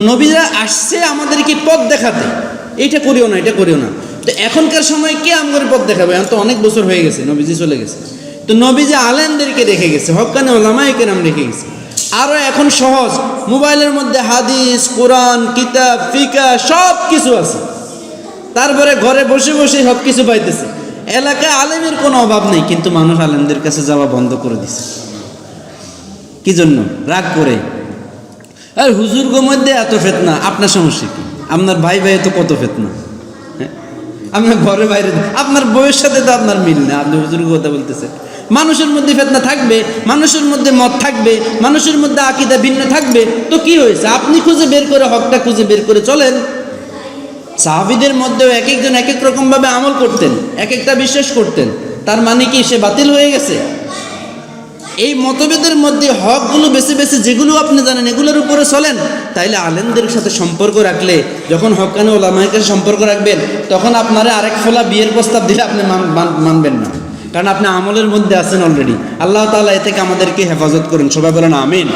নবীরা আসছে আমাদেরকে পথ দেখাতে। এইটা করিও না, এটা করিও না। তো এখনকার সময় কে আমগরে পথ দেখাবে? এখন তো অনেক বছর হয়ে গেছে, নবীজি চলে গেছে। তো নবীজি আলেমদেরকে রেখে গেছে, হকানে ওলামাইকে নাম রেখে গেছে। আরও এখন সহজ, মোবাইলের মধ্যে হাদিস, কোরআন, কিতাব, ফিকা সব কিছু আছে। তারপরে ঘরে বসে বসে সব কিছু পাইতেছে। এলাকায় আলেমের কোনো অভাব নেই, কিন্তু মানুষ আলেমদের কাছে যাওয়া বন্ধ করে দিছে। কি জন্য? রাগ করে। আর হুজুর গো মধ্যে এত ফেতনা, আপনার সমস্যা কি? আপনার ভাই ভাই তো কত ফেতনা? হ্যাঁ? আপনার ঘরে বাইরে আপনার বউয়ের সাথে তো আপনার মিল না, আপনি হুজুর কথা বলতেছেন। মানুষের মধ্যে ফেতনা থাকবে, মানুষের মধ্যে মত থাকবে, মানুষের মধ্যে আকিদা ভিন্ন থাকবে। তো কি হয়েছে? আপনি খুঁজে বের করে, হকটা খুঁজে বের করে চলেন। সাহাবিদের মধ্যেও এক একজন এক এক রকমভাবে আমল করতেন এক একটা বিশ্বাস করতেন। তার মানে কি সে বাতিল হয়ে গেছে? এই মতভেদের মধ্যে হকগুলো বেছে বেছে যেগুলো আপনি জানেন, এগুলোর উপরে চলেন। তাইলে আলেমদের সাথে সম্পর্ক রাখলে, যখন হকানে ওলামায়ের কাছে সম্পর্ক রাখবেন, তখন আপনারা আরেক ফোলা বিয়ের প্রস্তাব দিলে আপনি মান- মান- মানবেন না। কারণ আপনি আমলের মধ্যে আছেন অলরেডি আল্লাহ তালা এ থেকে আমাদেরকে হেফাজত করুন। সবাই বলেন আমিন।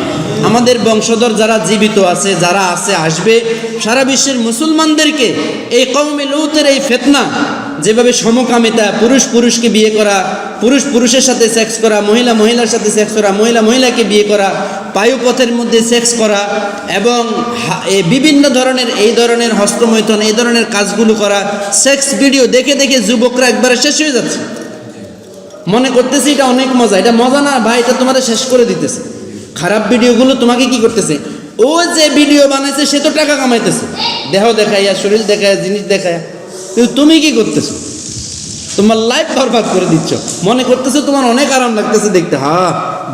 আমাদের বংশধর যারা জীবিত আছে, যারা আছে, আসবে, সারা বিশ্বের মুসলমানদেরকে এই কৌমে লৌতের এই ফেতনা যেভাবে সমকামিতা, পুরুষ পুরুষকে বিয়ে করা, পুরুষ পুরুষের সাথে সেক্স করা, মহিলা মহিলার সাথে সেক্স করা, মহিলা মহিলাকে বিয়ে করা বায়ুপথের মধ্যে সেক্স করা এবং বিভিন্ন ধরনের, এই ধরনের হস্তমৈথন, এই ধরনের কাজগুলো করা সেক্স ভিডিও দেখে দেখে যুবকরা একবারে শেষ হয়ে যাচ্ছে। মনে করতেছি এটা অনেক মজা, এটা মজা না, ভাই, এটা তোমাদের শেষ করে দিতেছে। খারাপ ভিডিওগুলো তোমাকে কি করতেছে? ও যে ভিডিও বানাইছে, সে তো টাকা কামাইতেছে। দেহ দেখাইয়া, শরীর দেখায় জিনিস দেখায় কিন্তু তুমি কি করতেছো? তোমার লাইফ বরবাদ করে দিচ্ছ। মনে করতেছো তোমার অনেক আরাম লাগতেছে দেখতে। হা,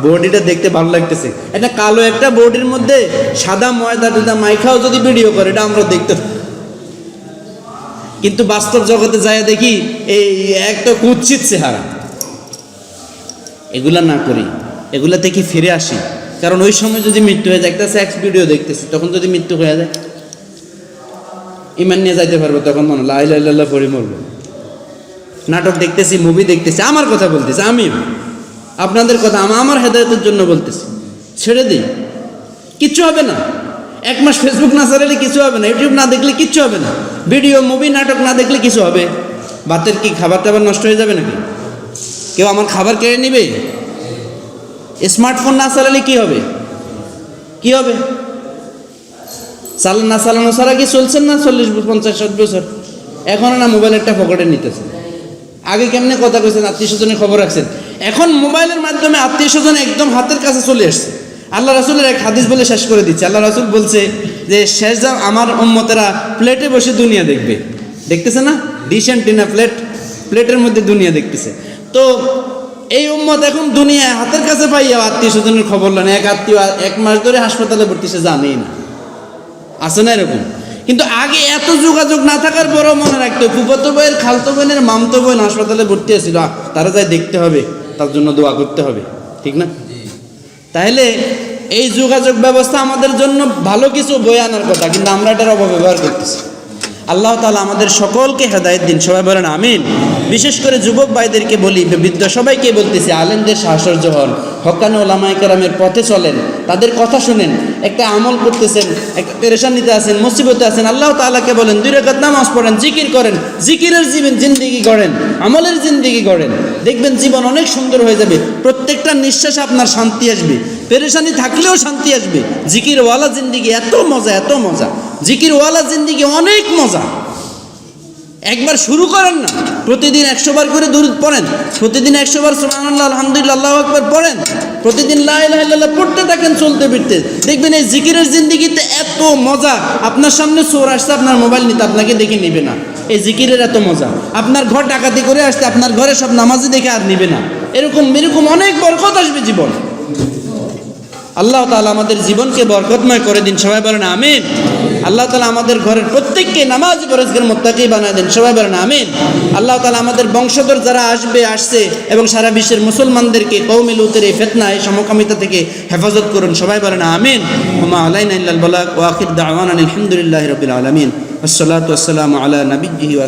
বডিটা দেখতে ভালো লাগতেছে। এটা কালো একটা বডির মধ্যে সাদা ময়দা টুদা মাইখাও যদি ভিডিও করে, এটা আমরা দেখতে কিন্তু বাস্তব জগতে যায় দেখি, এই একটা কুৎসিত চেহারা। এগুলা না করি। এগুলা থেকে ফিরে আসি? কারণ ওই সময় যদি মৃত্যু হয়ে যায়, একটা সেক্স ভিডিও দেখতেছি, তখন যদি মৃত্যু হয়ে যায় ইমান নিয়ে যাইতে পারব, তখন মনে লাই লাই লাল্লাহ পড়ে মরবো। নাটক দেখতেছি মুভি দেখতেছি, আমার কথা বলতেছি, আমি আপনাদের কথা আমা- আমার হেদায়তের জন্য বলতেছি। ছেড়ে দিই। কিচ্ছু হবে না। এক মাস ফেসবুক না চালালে কিছু হবে না ইউটিউব না দেখলে কিচ্ছু হবে না। ভিডিও মুভি নাটক না দেখলে কিছু হবে। বাতের কি খাবার টাবার নষ্ট হয়ে যাবে নাকি? কেউ আমার খাবার কেড়ে নিবে? স্মার্টফোন না চালালে কি হবে? কি হবে? চালান না চালানো ছাড়া কি চলছেন না চল্লিশ, পঞ্চাশ, ষাট বছর? এখন না মোবাইল একটা পকেটে নিতেছে। আগে কেমনে কথা কইছেন? আত্মীয় স্বজনের খবর রাখছেন। এখন মোবাইলের মাধ্যমে আত্মীয় স্বজন একদম হাতের কাছে চলে আসছে। আল্লাহ রাসুলের এক হাদিস বলে শেষ করে দিচ্ছে। আল্লাহ রাসুল বলছে যে, শেষ যা আমার উম্মতেরা প্লেটে বসে দুনিয়া দেখবে। দেখতেছে না? ডিশ অ্যান্ড টিনা প্লেট প্লেটের মধ্যে দুনিয়া দেখতেছে। তো এই উম্মত এখন দুনিয়া হাতের কাছে পাইয়া আত্মীয় স্বজনের খবর নেন এক আত্মীয় এক মাস ধরে হাসপাতালে ভর্তি, সে জানেই না। আছে না এরকম? কিন্তু আগে এত যোগাযোগ না থাকার পরও মনে রাখতো ফুফতো বইয়ের খালতো বোনের মামতো বোন হাসপাতালে ভর্তি আছিল। তারা যাই দেখতে হবে, তার জন্য দোয়া করতে হবে। ঠিক না? তাহলে এই যোগাযোগ ব্যবস্থা আমাদের জন্য ভালো কিছু বয়ে আনার কথা, কিন্তু আমরা এটার অপব্যবহার করতেছি। আল্লাহ তালা আমাদের সকলকে হেদায়ত দিন, সবাই বলেন আমিন। বিশেষ করে যুবক ভাইদেরকে বলি, বৃদ্ধ সবাইকে বলতেছি, আলেমদের সাহসর্য হন। হকানো ওলামাই কারামের পথে চলেন, তাদের কথা শুনেন, একটা আমল করতেছেন, একটা পেরেশানিতে আছেন, মুসিবতে আছেন, আল্লাহ তাআলাকে বলেন, দুই রেখাত নামাজ পড়েন, জিকির করেন, জিকিরের জীবন জিন্দিগি করেন আমলের জিন্দিগি গড়েন। দেখবেন জীবন অনেক সুন্দর হয়ে যাবে, প্রত্যেকটা নিঃশ্বাসে আপনার শান্তি আসবে, পেরেশানি থাকলেও শান্তি আসবে জিকির ওয়ালা জিন্দিগি এত মজা এত মজা। জিকির ওয়ালা জিন্দিগি অনেক মজা। একবার শুরু করেন না, প্রতিদিন একশো বার করে দূর পড়েন, প্রতিদিন একশো বার সুবহানাল্লাহ, আলহামদুলিল্লাহ আকবার পড়েন, প্রতিদিন লা ইলাহা ইল্লাল্লাহ পড়তে থাকেন চলতে ফিরতে। দেখবেন এই জিকিরের জিন্দিগিতে এত মজা, আপনার সামনে চোর আসছে, আপনার মোবাইল নিতে আপনাকে দেখে নিবে না। এই জিকিরের এত মজা, আপনার ঘর ডাকাতি করে আসতে, আপনার ঘরে সব নামাজি দেখে আর নিবে না। এরকম এরকম অনেক বরকত আসবে জীবন। আল্লাহ তালা আমাদের জীবনকে বরকতময় করে দিন। সবাই বলেন আমিন। আল্লাহ তালা আমাদের ঘরের প্রত্যেককে নামাজ বরজগের মোত্তাকি বানায় দেন। সবাই বলেন আমিন। আল্লাহ তালা আমাদের বংশধর যারা আসবে, আসছে এবং সারা বিশ্বের মুসলমানদেরকে কৌমি লুতের এই ফেতনা এই সমকামিতা থেকে হেফাজত করুন। সবাই বলেন আমিন। হুমা আলাইন ইল্লাল বালাক ওয়াকিদ দাওয়ান আলহামদুলিল্লাহ রবিল আলমিন। আসসালাতু আসসালামু আলা নবিজ্জিহি ওয়া